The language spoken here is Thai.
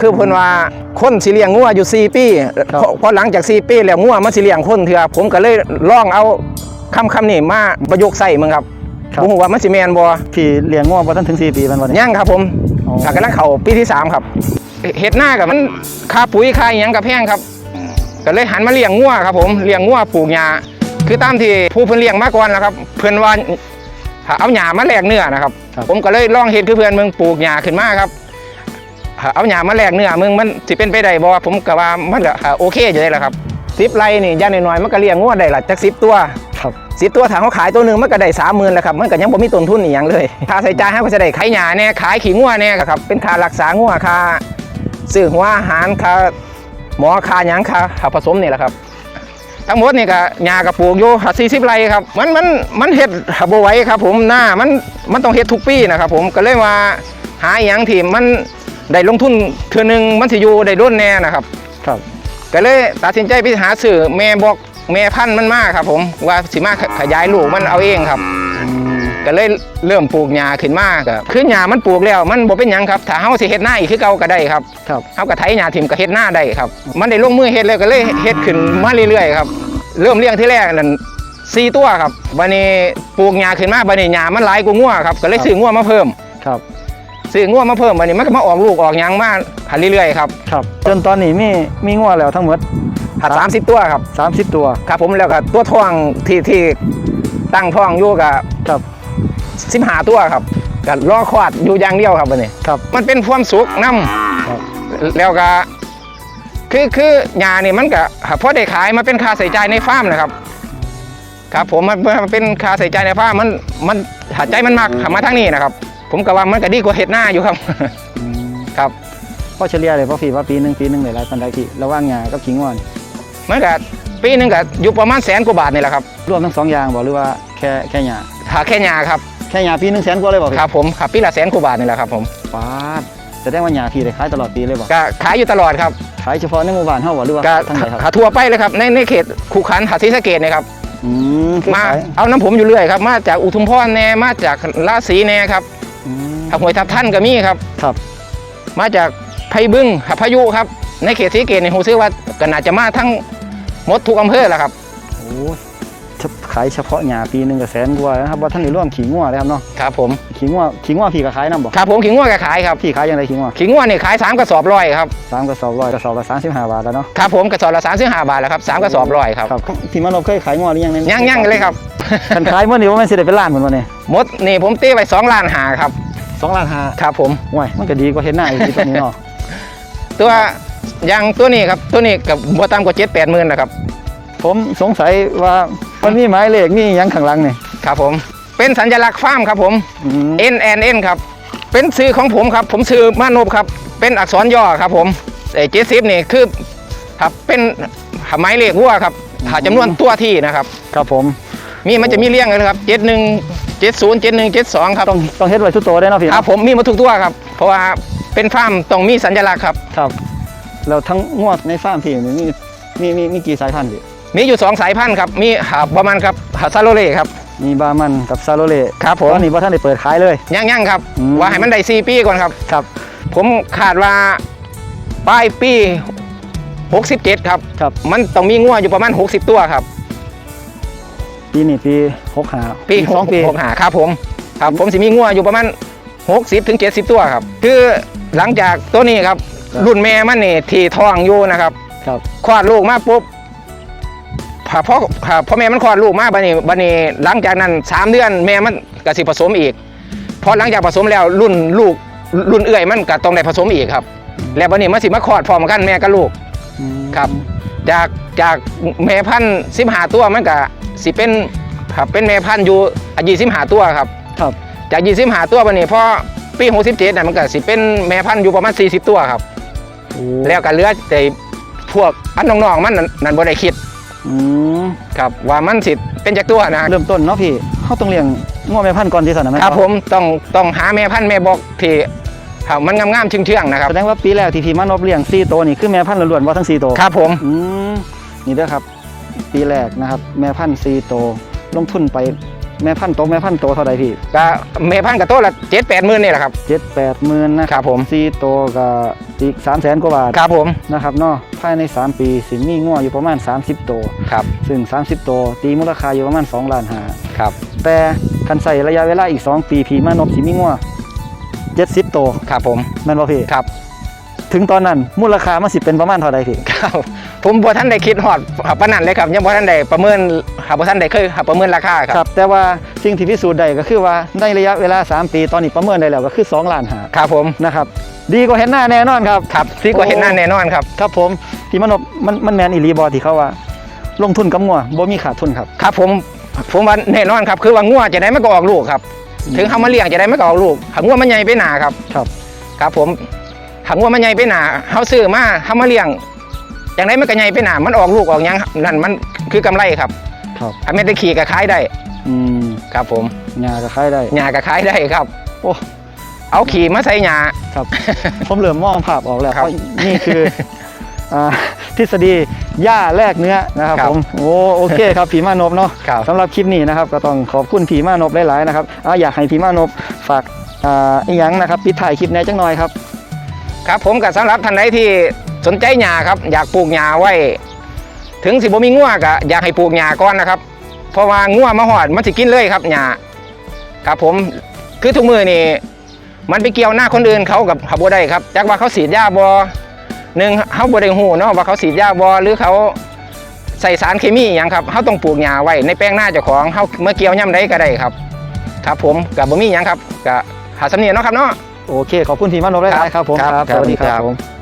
คือเพิ่นว่าคนสิเลี้ยงงัวอยู่ 4 ปีครับพอพอหลังจาก 4 ปีแล้วงัวมันสิเลี้ยงคนเถื่อผมก็เลยลองเอาคำคำนี้มาประยุกต์ใส่มึงครับครับบ่ฮู้ว่ามันสิแม่นบ่พี่เลี้ยงง่วงบ่ทันถึง 4 ปีมันบ่เนี่ยยังครับผมอ๋อถ้ากำลังเข้าปีที่ 3 ครับเฮ็ดหน้ากับมันค่าปุ๋ยค่าอิหยังกับแพงครับก็เลยหันมาเลี้ยงงัวครับผมเลี้ยงงัวปลูกหญ้าคือตามที่ผู้เพิ่นเลี้ยงมาก่อนนะครับ เพิ่นว่าถ้าเอาหญ้ามาแลกเนื้อนะครับ ครับ ผมก็เลยลองเฮ็ดคือเพื่อนมึงปลูกหญ้าขึ้นมาครับถ้า เอาหญ้ามาแลกเนื้อมึงมันสิเป็นไปได้บ่ผมก็ว่ามันก็อ่าโอเคอยู่ได้แหละครับ10ไร่นี่อย่างน้อยๆมันก็เลี้ยงงัวได้ละจัก10ตัวครับ10ตัวถ้าเขาขายตัวหนึงมันก็ได้30,000แล้วครับมันก็ยังบ่มีต้นทุนอีหยังเลยค่าใช้จ่ายให้ก็จะได้ขายหญ้าแน่ขายขี้งัวแน่ครับเป็นค่ารักษางัวค่าซื้อหัวอาหารค่าหมอค่าหยังค่าค่าผสมนี่แหละครับ ทั้งหมดนี่ก็หญ้ากับปลูกอยู่40ไร่ครับมันมันมันเฮ็ดบ่ไหวครับ ผมหน้ามันมันต้องเฮ็ดทุกปีนะครับผมก็เลยว่าหาอหยังที่มัน ได้ลงทุนเทื่อหนึงมันสิอยู่ได้ด้นแน่นะครับ ครับก็เลยตัดสินใจไปหาซื้อแม่บอกแม่พันธุ์มันมาครับ ผมว่าสิมาขยายลูกมันเอาเองครับอืมก็เลยเริ่มปลูกหญ้าขึ้นมาก็คือหญ้ามันปลูกแล้วมันบ่เป็นหยังครับถ้าเฮาสิเฮ็ดหน้าอีกคือเก่าก็ได้ครับครับเฮาก็ไถหญ้าถิ่มก็เฮ็ดหน้าได้ครับ มันได้ลงมือเฮ็ดเลยก็เลยเฮ็ดขึ้นมาเรื่อยๆครับ เริ่มเลี้ยงที่แรกนั่นสี่ตัวครับบัดนี้ปลูกหญ้าขึ้นมาบัดนี้หญ้ามันหลายกว่างัวครับก็เลยซื้องัวมาเพิ่มครับ ซื้องัวมาเพิ่มบัดนี้มันก็มาออกลูกออกหยังมาหาเรื่อยๆครับครับ จนตอนนี้มีมีง่วงแล้วทั้งหมดหา30ตัวครับ30ตัวครับผมแล้วก็ตัวท้องที่ที่ตั้งท้องอยู่กับครับ15ตัวครับก็รอคลอดอยู่อย่างเดียวครับบัดนี้ครับ มันเป็นความสุขนํครับแล้วก็คือคือหญ้านี่มันก็พอได้ขายมาเป็นค่าใส่ใจายในฟาร์มนะครับ ครับผมมันมันเป็นค่าใส่ใจายในฟาร์มมันมันหัดใจมันมากขับมาทั้งนี้นะครับ ผมก็ว่ามันก็ดีกว่าเห็ดหน้าอยู่ครับอืมครับพ่อเฉลี่ยเลยพ่อพี่ว่าปีหนึงปีหนึงได้หลายปานใดพี่ระหว่างหญ้ากับขิงง่วงนี่มันก็ปีหนึงก็อยู่ประมาณแสนกว่าบาทนี่แหละครับรวมทั้งสองอย่างบ่หรือว่าแค่แค่หญ้าถ้าแค่หญ้าครับแค่หญ้าปีหนึงแสนกว่าเลยบ่พี่ครับผมครับปีละแสนกว่าบาทนี่แหละครับผมปาดแสดงว่าหญ้าพี่ได้ขายตลอดปีเลยบ่ก็ขายอยู่ตลอดครับขายเฉพาะในหมู่บ้านเฮาบ่หรือว่าก็ทางไหนครับหาทั่วไปเลยครับในในเขตคูขันหาดศรีสะเกดนะครับอืมคือมาขายเอาน้ำผมอยู่เรื่อยครับ มาจากอุทุมพรแน่มาจากราศีแน่ครับอืม ถ้าหวยทับท่านก็มีครับ ครับ มาจากไพบึงหาพายุครับ ในเขตศรีสะเกตในหูซื้อว่าก็น่าจะมาทั้งหมดทุกอำเภอแหละครับโอ้เฉพขายเฉพาะหญ้าปีหนึงก็แสนกว่านะครับว่าท่านได้ร่วมขิงงัวเลยครับเนาะครับผมขิงงัวขิงงัวพี่ก็ขายนํบ่ครับผมขิงงัวก็ขายครับพี่ขายยังไงขิงงัวขิงงัวนี่ขายสามกระสอบร้อยครับสามกระสอบร้อยกระสอบละ35บาทแล้วเนาะครับผมกระสอบละสามสิบห้าบาทแล้วครับสามกระสอบร้อยครับครับพี่มานพเคยขายงัวหรือยังเนี่ยย่างย่างเลยครับ คันขายเมื่อนี้ว่ามันสิได้เป็นล้านเหมือนวันนี้หมดนี่ผมตีไปสองล้านหาครับสองล้านห้าครับผมว้ยมันก็ดีกว่าเห็นหน้าอีกทีตัวนี้เนาะตัวอย่างตัวนี้ครับตัวนี้กับบัวตามกว่าเจ็ดแปดหมื่นนะครับผมสงสัยว่ามันมีหมายเลขมีหยังข้างหลังนี่ครับผม เป็นสัญลักษณ์ฟาร์มครับผมอืม N N N ครับ เป็นชื่อของผมครับ ผมชื่อมานพครับ เป็นอักษรย่อครับผมไอ้เจ็ดสิบนี่คือครับเป็นหมายเลขวัวครับถ้าจำนวนตัวที่นะครับ ครับผม มีมันจะมีเรียงเลยนะครับเจ็ดหนึ่งเจ็ดศูนย์เจ็ดหนึ่งเจ็ดสองครับต้องต้องเฮ็ดไว้ทุกตัวได้เนาะพี่คเนาะรับผมมีหมาทุกตัวครับ เพราะว่าเป็นฟาร์มต้องมีสัญลักษณ์ครับครับแล้วทั้งงวดในฟาร์มพี่นี่มีมีมีมีกี่สายพันธุ์พี่มีอยู่สองสายพันธุ์ครับมีหาประมาณครับหาซาโลเล่ครับมีบามันกับซาโลเล่ครับผมตอนนี้ว่าท่านได้เปิดขายเลยย่างๆครับอืมว่าให้มันได้สี่ปีก่อนครับครับ ผมคาดว่าปลายปี 67 ครับครับ มันต้องมีงัวอยู่ประมาณ 60 ตัวครับ ปีนี้ปีหกหาปีอีกสองปีหกหาครับผม ครับผมสิมีงัวอยู่ประมาณ60ถึง70ตัวครับ คือหลังจากตัวนี้ครับ รุ่นแม่มันนี่ที่ท้องอยู่นะครับ ครับคลอดลูกมาปุ๊บพอพ่อพ่อแม่มันคลอดลูกมาบัดนี้บัดนี้หลังจากนั้น3เดือนแม่มันก็สิผสมอีกพอหลังจากผสมแล้วรุ่นลูกรุ่นเอื่อยมันก็ต้องได้ผสมอีกครับ แล้วบัดนี้มันสิมาคลอดพร้อมกันแม่กับลูกอืมครับ จากจากแม่พันธุ์สิบหาตัวมันก็ สิเป็นครับเป็นแม่พันธุ์อยู่ยี่สิบหาตัวครับ ครับ จากยี่สิบหาตัววันนี้พอปีหกสิบเจ็ดน่ะมันก็สิเป็นแม่พันธุ์อยู่ประมาณสี่สิบตัวครับโอ้แล้วก็เหลือแต่พวกอันน้องๆมันนั่นนั่นบ่ได้คิดอืมครับว่ามันสิเป็นจากตัวนะ เริ่มต้นเนาะพี่เขาต้องเลี้ยงงวแม่พันธุ์ก่อนที่สันนะแม่ครับผมต้องต้องหาแม่พันธุ์แม่บอกที่ครับมันงามๆเชื่องๆนะครับแสดงว่าปีแรกที่พี่มานพเลี้ยงสี่ตัวนี่คือแม่พันธุ์ล้วนๆว่าทั้งสี่ตัวครับผมอืมนี่เด้อครับ ปีแรกนะครับ แม่พันธุ์สี่ตัวลงทุนไปแม่พันธุ์โตแม่พันธุ์โตเท่าใดพี่ก็เมพันกับโต๊ะละเจ็ดแปดหมื่นนี่แหละครับ เจ็ดแปดหมื่นนะครับผมสี่โตก็อีกสามแสนกว่าบาทครับผมนะครับเนาะภายใน 3 ปีสิมีงัวอยู่ประมาณ 30 โตวครับซึ่ง 30 โตวตีมูลค่าอยู่ประมาณ2ล้านหาครับแต่คันใส่ระยะเวลาอีก 2 ปีพีมานพสิมีงัว70 โตวครับผมแม่นบ่พี่ครับ ถึงตอนนั้นมูลค่ามันสิเป็นประมาณเท่าใดพี่ครับ ผมบ่ท่านได้คิดฮอดปานนั้นเลยครับยังบ่ท่านได้ประเมินหาบ่ท่านได้เคยหาประเมินราคาคครัรับบแต่ว่าสิ่งที่พิสูจน์ได้ก็คือว่าในระยะเวลา 3 ปีตอนนี้ประเมินได้แล้วก็คือ2ล้านหาครับผมนะครับดีกว่าเห็นหน้าแน่นอนครับ ครับที่กว่าเห็นหน้าแน่นอนครับครับผมพี่มานพมันมันแมนอีหลีบอที่เขาว่า ลงทุนกับงัวบ่มีขาดทุนครับ ครับผมผมว่าแน่นอนครับคือว่างัวจะได้ไม่ก็ออกลูกครับ ถึงเฮามาเลี้ยงจะได้ไม่ก็ออกลูกหางัวมันใหญ่ไปหนาครับครับ ครับผม หางัวมันใหญ่ไปหนาเฮาซื้อมาเฮามาเลี้ยงอย่างไรมันก็ใหญ่ไปหนามันออกลูกออกหยังนั่นมันคือกำไรครับครับถ้าไม่ได้ขี่ก็ขายได้อืมครับผมหญ้าก็ขายได้หญ้าก็ขายได้ครับโอ้เอาขี่มาใส่หญ้าครับผมเริ่มมองภาพออกแล้วครับเพราะนี่คืออ่าทฤษฎีหญ้าแลกเนื้อนะครับครับผมโอ้โอเคครับผีมานพเนาะครับสำหรับคลิปนี้นะครับก็ต้องขอบคุณผีมานพหลายๆนะครับอ่าอยากให้ผีมานพฝากอ่าอีหยังนะครับปิดถ่ายคลิปแหนี้จังหน่อยครับ ครับผมกับสำหรับท่านใดที่สนใจหญ้าครับอยากปลูกหญ้าไว้ ถึงสิบ่มีงัวก็อยากให้ปลูกหญ้าก่อนนะครับเพราะว่างัวมาหอดมันสิกินเลยครับหญ้าครับผมคือทุกมือนี่มันไปเกี่ยวหน้าคนอื่นเขากับขาบ่ได้ครับจักว่าเขาสีดยาบ่หนึ่งเขาบ่ได้ฮู้เนาะว่าเขาสีดยาบ่หรือเขาใส่สารเคมีอย่างครับเขาต้องปลูกหญ้าไว้ในแปลงหน้าเจ้าของเขาเมื่อเกี่ยวย่ำใดก็ได้ครับ ครับผมกับบ่มีหยังครับกับหาสำเนียงเนาะครับเนาะ โอเค ขอบคุณผีมานพหลายๆครับผมครับ สวัสดีคครัรับบผม